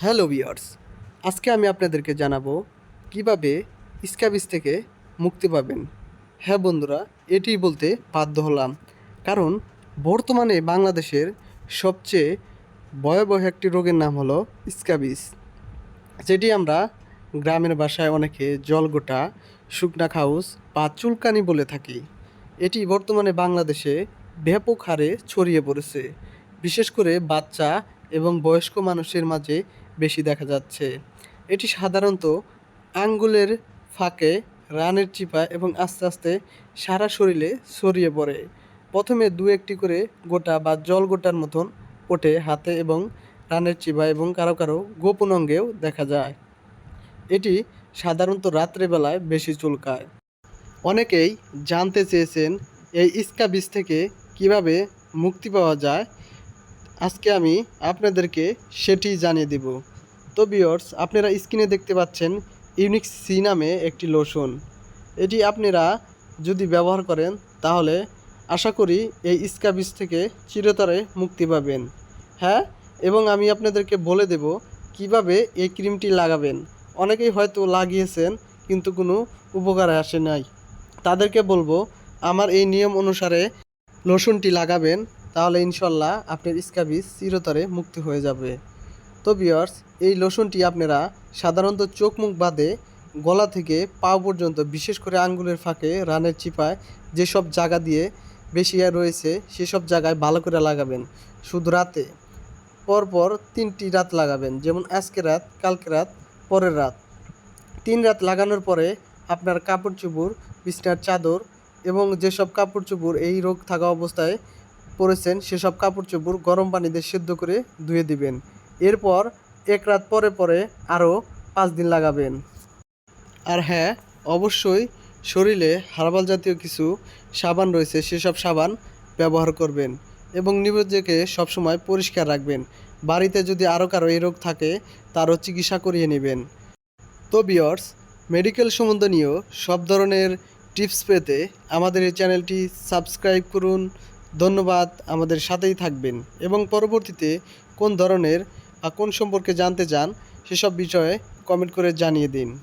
Hello viewers আজকে আমি আপনাদেরকে জানাব কীভাবে স্ক্যাবিস থেকে মুক্তি পাবেন। হ্যাঁ বন্ধুরা, এটি বলতে বাধ্য হলাম। কারণ বর্তমানে বাংলাদেশের সবচেয়ে ভয়াবহ একটি রোগের নাম হলো স্ক্যাবিস যেটি আমরা গ্রামের বাসায় অনেকে জলগোটা শুকনা খাউস বা চুলকানি বলে থাকি। এটি বর্তমানে বাংলাদেশে ব্যাপক হারে ছড়িয়ে পড়েছে। বিশেষ করে বাচ্চা এবং বয়স্ক মানুষের মাঝে বেশি দেখা যাচ্ছে। এটি সাধারণত আঙ্গুলের ফাঁকে, রানের চিপা এবং আস্তে আস্তে সারা শরীরে ছড়িয়ে পড়ে। প্রথমে দু একটি করে গোটা বা জল গোটার মতন ওঠে হাতে এবং রানের চিপা এবং কারও কারও গোপন অঙ্গেও দেখা যায়। এটি সাধারণত রাত্রেবেলায় বেশি চুলকায়। অনেকেই জানতে চেয়েছেন, এই স্কাবিস থেকে কীভাবে মুক্তি পাওয়া যায় আজকে আমি আপনাদেরকে সেটি জানিয়ে দেব। তো বিয়র্স আপনারা স্ক্রিনে দেখতে পাচ্ছেন ইউনিক সি নামে একটি লোশন এটি আপনারা যদি ব্যবহার করেন, তাহলে আশা করি এই স্কাবিস থেকে চিরতরে মুক্তি পাবেন। হ্যাঁ এবং আমি আপনাদেরকে বলে দেব কীভাবে এই ক্রিমটি লাগাবেন। অনেকেই হয়তো লাগিয়েছেন, কিন্তু কোনো উপকারে আসে নাই। তাদেরকে বলব, আমার এই নিয়ম অনুসারে লোশনটি লাগাবেন। তাহলে ইনশাল্লাহ আপনার স্কাবিস চিরতরে মুক্তি হয়ে যাবে। তো বিয়ার্স এই লোশনটি আপনারা সাধারণত চোখ মুখ বাদে গলা থেকে পা পর্যন্ত, বিশেষ করে আঙ্গুলের ফাঁকে, রানের চিপায় যেসব জায়গা দিয়ে বেশি রয়েছে, সেসব জায়গায় ভালো করে লাগাবেন। শুধু রাতে, পরপর তিনটি রাত লাগাবেন। যেমন আজকে রাত কালকে রাত, পরের রাত। তিন রাত লাগানোর পরে আপনার কাপড় চুপড় বিছনার চাদর এবং যেসব কাপড় চুপড় এই রোগ থাকা অবস্থায় পরেছেন, সেসব কাপড় চোপড় গরম পানিতে সেদ্ধ করে ধুয়ে দিবেন। এরপর এক রাত পরে পরে আরও পাঁচ দিন লাগাবেন। আর হ্যাঁ অবশ্যই শরীরে হার্বাল জাতীয় কিছু সাবান রয়েছে, সেসব সাবান ব্যবহার করবেন এবং নিজেকে সবসময় পরিষ্কার রাখবেন। বাড়িতে যদি আরও কারও এই রোগ থাকে, তারও চিকিৎসা করিয়ে নেবেন। তো বিয়র্স মেডিকেল সম্বন্ধনীয় সব ধরনের টিপস পেতে আমাদের এই চ্যানেলটি সাবস্ক্রাইব করুন ধন্যবাদ আমাদের সাথেই থাকবেন। এবং পরবর্তীতে কোন ধরনের বা কোন সম্পর্কে জানতে চান, সেসব বিষয়ে কমেন্ট করে জানিয়ে দিন।